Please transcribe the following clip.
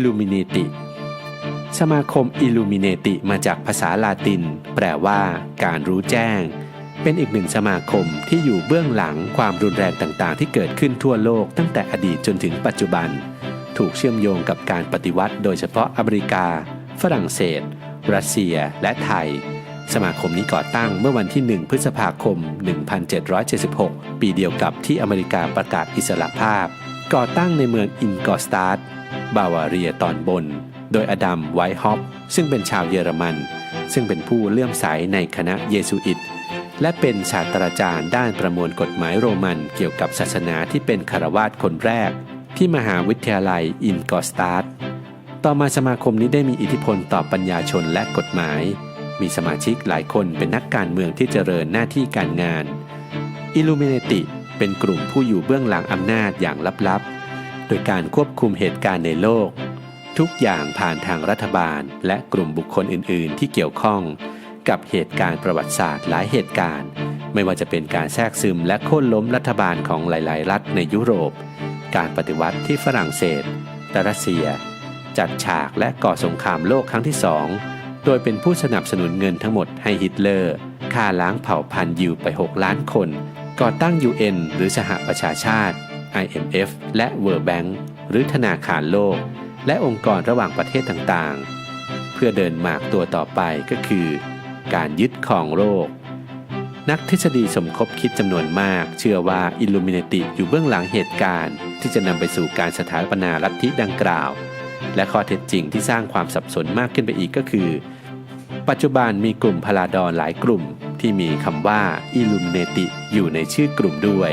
Illuminati สมาคม Illuminati มาจากภาษาลาติน แปลว่าการรู้แจ้ง เป็นอีกหนึ่งสมาคมที่อยู่เบื้องหลังความรุนแรงต่างๆ ที่เกิดขึ้นทั่วโลกตั้งแต่อดีตจนถึงปัจจุบัน ถูกเชื่อมโยงกับการปฏิวัติ โดยเฉพาะอเมริกา ฝรั่งเศส รัสเซีย และไทย สมาคมนี้ก่อตั้งเมื่อวันที่ 1 พฤษภาคม 1776 ปีเดียวกับที่อเมริกาประกาศอิสรภาพ ก่อตั้งในเมืองอินกอสตาร์ดบาวาเรียตอนบน โดยอดัมไวท์ฮอปซึ่งเป็นชาวเยอรมัน ซึ่งเป็นผู้เลื่อมใสในคณะเยซูอิต และเป็นศาสตราจารย์ด้านประมวลกฎหมายโรมันเกี่ยวกับศาสนาที่เป็นคารวาสคนแรก ที่มหาวิทยาลัยอินกอสตาร์ดต่อมาสมาคมนี้ได้มีอิทธิพลต่อปัญญาชนและกฎหมาย มีสมาชิกหลายคนเป็นนักการเมืองที่เจริญหน้าที่การงาน อิลูมิเนติ เป็นกลุ่มผู้อยู่เบื้องหลังอำนาจอย่างลับๆ โดยการควบคุมเหตุการณ์ในโลก ทุกอย่างผ่านทางรัฐบาล และกลุ่มบุคคลอื่น ๆ ที่เกี่ยวข้อง กับเหตุการณ์ประวัติศาสตร์หลายเหตุการณ์ ไม่ว่าจะเป็นการแทรกซึมและโค่นล้มรัฐบาลของหลาย ๆ รัฐในยุโรป การปฏิวัติที่ฝรั่งเศสและรัสเซีย จัดฉากและก่อสงครามโลกครั้งที่สองโดยเป็นผู้สนับสนุนเงินทั้งหมดให้ฮิตเลอร์ฆ่าล้างเผ่าพันธุ์ยิวไป 6 ล้านคน ก่อตั้ง UN หรือสหประชาชาติ IMF และ World Bank หรือธนาคารโลก และองค์กรระหว่างประเทศต่างๆ เพื่อเดินหมากตัวต่อไปก็คือ การยึดครองโลก นักทฤษฎีสมคบคิดจำนวนมาก เชื่อว่าอิลลูมินติอยู่เบื้องหลังเหตุการณ์ ที่จะนำไปสู่การสถาปนาลัทธิดังกล่าว และข้อเท็จจริงที่สร้างความสับสนมากขึ้นไปอีกก็คือ ปัจจุบันมีกลุ่มพลาดอนหลายกลุ่ม ที่มีคำว่า Illuminati อยู่ในชื่อกลุ่มด้วย